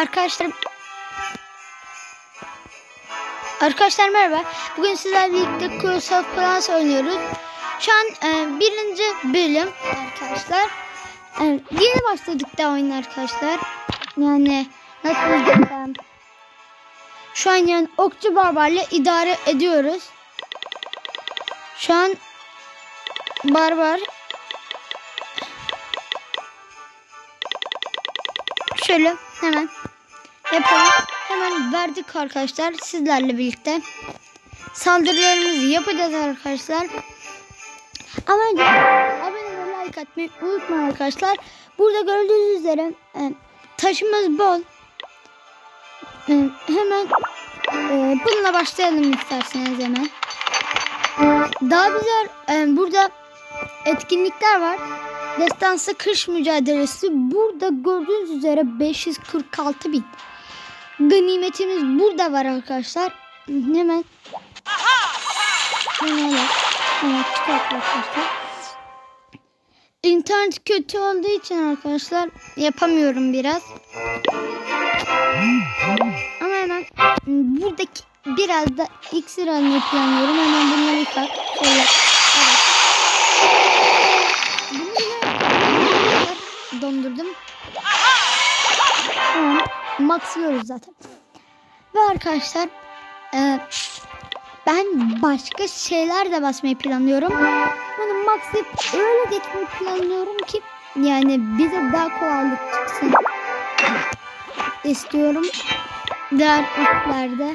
Arkadaşlar Arkadaşlar merhaba. Bugün sizlerle birlikte Clash of Clans oynuyoruz. Şu an e, birinci bölüm arkadaşlar. E, yeni başladık da oyun arkadaşlar. Yani nasıl desem. Şu an yani okçu barbarla idare ediyoruz. Şu an barbar Şöyle hemen yapalım. Hemen verdik arkadaşlar sizlerle birlikte. Saldırılarımızı yapacağız arkadaşlar. Ama abone ve like atmayı unutmayın arkadaşlar. Burada gördüğünüz üzere e, taşımız bol. E, hemen e, bununla başlayalım isterseniz hemen. Daha güzel burada etkinlikler var. Destansı kış mücadelesi burada gördüğünüz üzere 546 bin. Ganimetimiz burada var arkadaşlar. Hemen Hemen. İnternet kötü olduğu için arkadaşlar yapamıyorum biraz. Ama hemen buradaki biraz da iksir almayı planlıyorum. Hemen bunları yıkar. Şöyle. Maxlıyoruz zaten. Ve arkadaşlar e, ben başka şeyler de basmayı planlıyorum. Bunu maxlayıp öyle geçmeyi planlıyorum ki yani bize daha kolaylık çıksın istiyorum. Diğer üstlerde.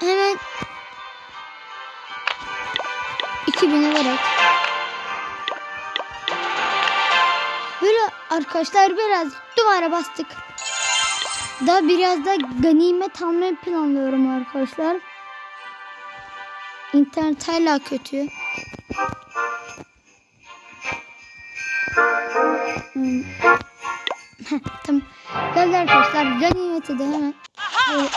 Hemen 2000'e vererek arkadaşlar biraz duvara bastık. Daha biraz da ganimet almayı planlıyorum arkadaşlar. İnternet hala kötü. Hmm. Tamam. Geldi arkadaşlar. Ganimeti de hemen. Böyle.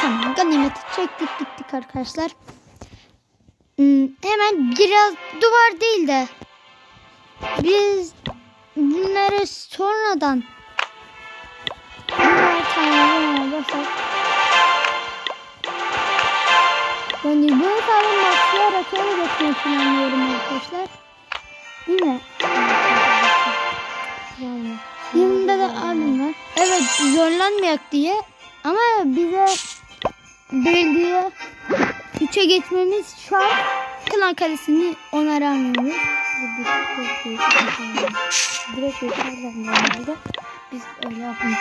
Tamam ganimeti çektik gittik arkadaşlar. Hmm, hemen biraz duvar değil de biz bunları sonradan birer tane basar. Yani bu tane başlayarak öyle geçmeyi planlıyorum arkadaşlar. Değil mi? Yani. Yanında da abim var. Evet zorlanmayak diye ama bize belediye 3'e geçmemiz şart. Klan kalesini onaramıyoruz. Direkt yeterler normalde. Biz öyle yapmıyoruz.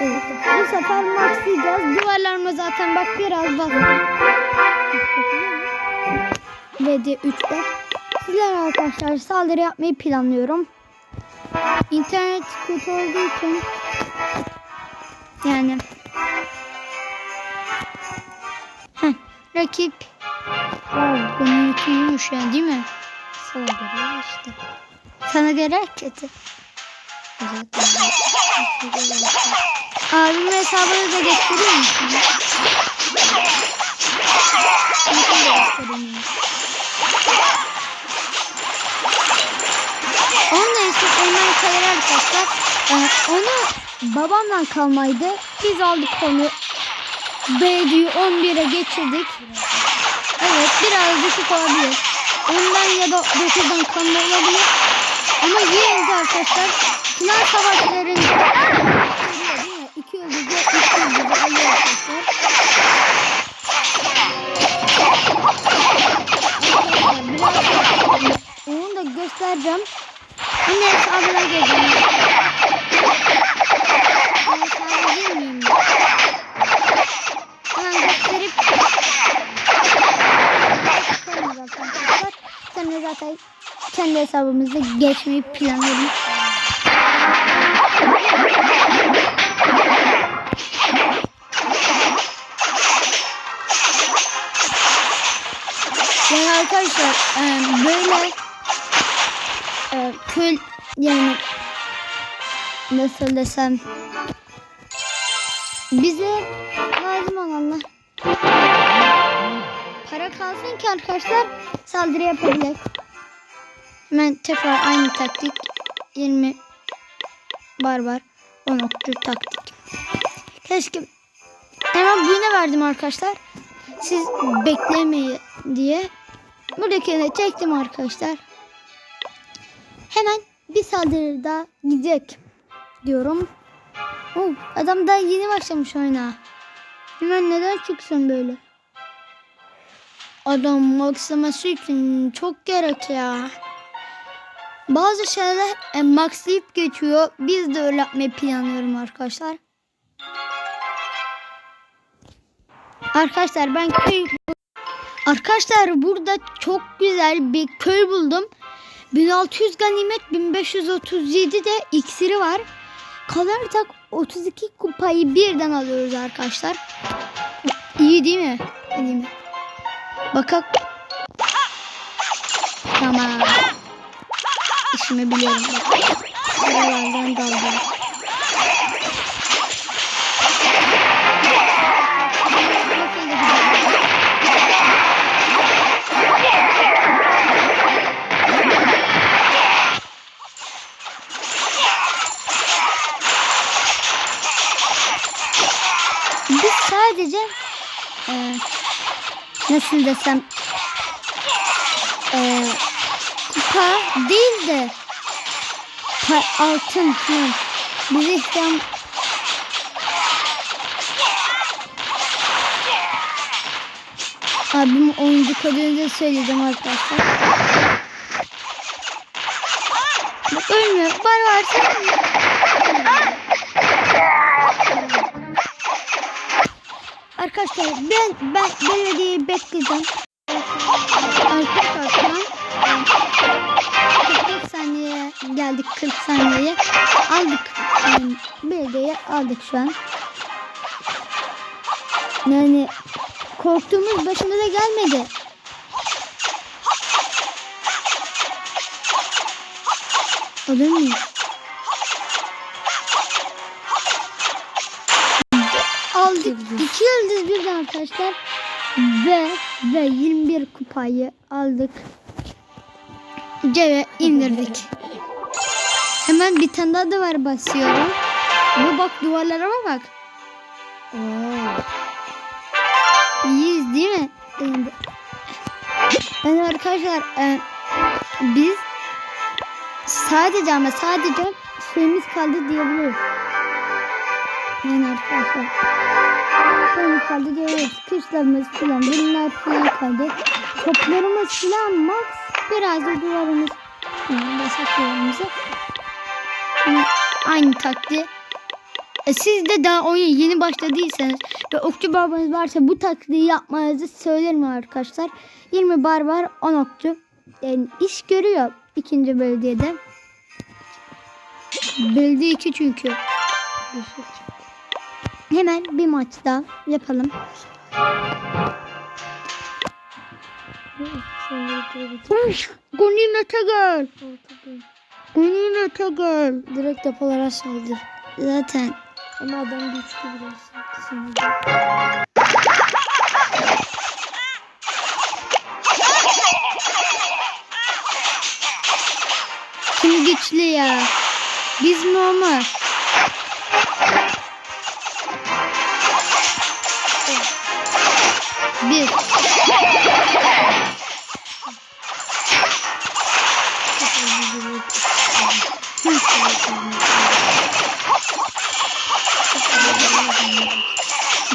Evet. Bu sefer maxlayacağız. Duvarlarıma zaten bak biraz bak. Ve de 3'te. Sizler arkadaşlar saldırı yapmayı planlıyorum. İnternet kötü olduğu için yani Heh, rakip Wow, benim iyiymiş yani değil mi? Sana göre işte. Sana göre kötü. Abimin hesabını da göstereyim? Onun da eski ondan kalır arkadaşlar. Ee, onu babamdan kalmaydı. Biz aldık onu. B'yi 11'e geçirdik. Evet biraz düşük olabilir. Ondan ya da 9'dan kalma olabilir. Ama yine de arkadaşlar final savaşlarında? İki yıldızı, üç yıldızı alıyor arkadaşlar. Onu da göstereceğim. Yine hesabına geleceğim. Ben hesabı zaten kendi hesabımızda geçmeyi planlıyorum. Yani arkadaşlar e, böyle e, köy yani nasıl desem bize lazım olanlar para kalsın ki arkadaşlar saldırı yapabilir. Hemen tekrar aynı taktik 20 barbar 10 okçu taktik. Keşke hemen birine verdim arkadaşlar. Siz beklemeyin diye. Buradakini çektim arkadaşlar. Hemen bir saldırı daha gidecek diyorum. Oh, adam daha yeni başlamış oyuna. Hemen neden çıksın böyle? Adam maxlaması için çok gerek ya. Bazı şeyler e, maxlayıp geçiyor. Biz de öyle yapmayı planlıyorum arkadaşlar. Arkadaşlar ben köy Arkadaşlar burada çok güzel bir köy buldum. 1600 ganimet 1537 de iksiri var. Kalırsak 32 kupayı birden alıyoruz arkadaşlar. İyi değil mi? İyi mi? Bakak. Tamam. İşimi biliyorum. Bak. Buralardan daldım. Biz sadece e, nasıl desem e, kupa değil de pa- altın falan bize ihtiyam Abim oyuncu kodunu söyleyeceğim arkadaşlar. Bak ölmüyor. Var varsa Arkadaşlar ben ben belediyeyi bekleyeceğim. Arkadaşlar geldik 40 saniyeye aldık yani belediyeyi aldık şu an. Yani korktuğumuz başımıza gelmedi. Olur mu? aldık. İki yıldız birden arkadaşlar. Ve ve 21 kupayı aldık. Cebe indirdik. Hemen bir tane daha da var basıyorum. Ve bak duvarlara bak. İyiyiz değil mi? Yani arkadaşlar e, biz sadece ama sadece suyumuz kaldı diyebiliriz. Yani arkadaşlar. Suyumuz kaldı diyebiliriz. Kışlarımız falan bunlar falan kaldı. Toplarımız falan max. Biraz da duvarımız. Yani basak duvarımızı. Aynı taktiği. E, siz de daha oyuna yeni başladıysanız ve okçu barbarınız varsa bu taktiği yapmanızı söylerim arkadaşlar. 20 barbar 10 okçu. Yani iş görüyor ikinci belediyede. Belediye 2 çünkü. Hemen bir maç daha yapalım. Gonimete gel. Gonimete gel. Direkt depolara saldır. Zaten Ama adam güçlü biraz. Sinirli. kim güçlü ya? Biz mi o mu?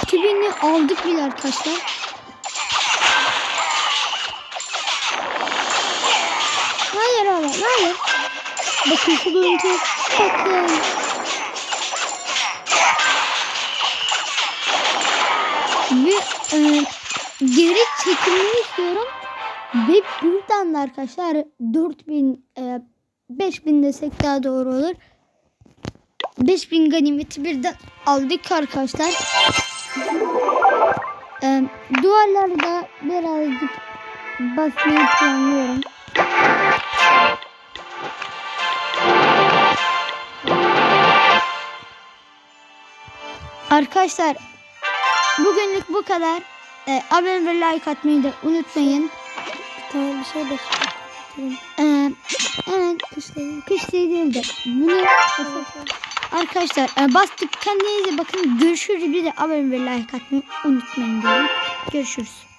İki bini aldık bile arkadaşlar. Hayır oğlum hayır. Bakın şu görüntü. Bakın. Ve e, geri çekilmeyi istiyorum. Ve buradan da arkadaşlar 4000 e, 5000 desek daha doğru olur. 5000 ganimeti birden aldık arkadaşlar. E, duvarları da birazcık basmayı planlıyorum. Arkadaşlar bugünlük bu kadar. E, abone ve like atmayı da unutmayın. Tamam bir şey de söyleyeyim. E, evet Kışlayın. kış değil de bunu Arkadaşlar e, bastık kendinize bakın görüşürüz bir de abone ve like atmayı unutmayın diyorum. Görüşürüz.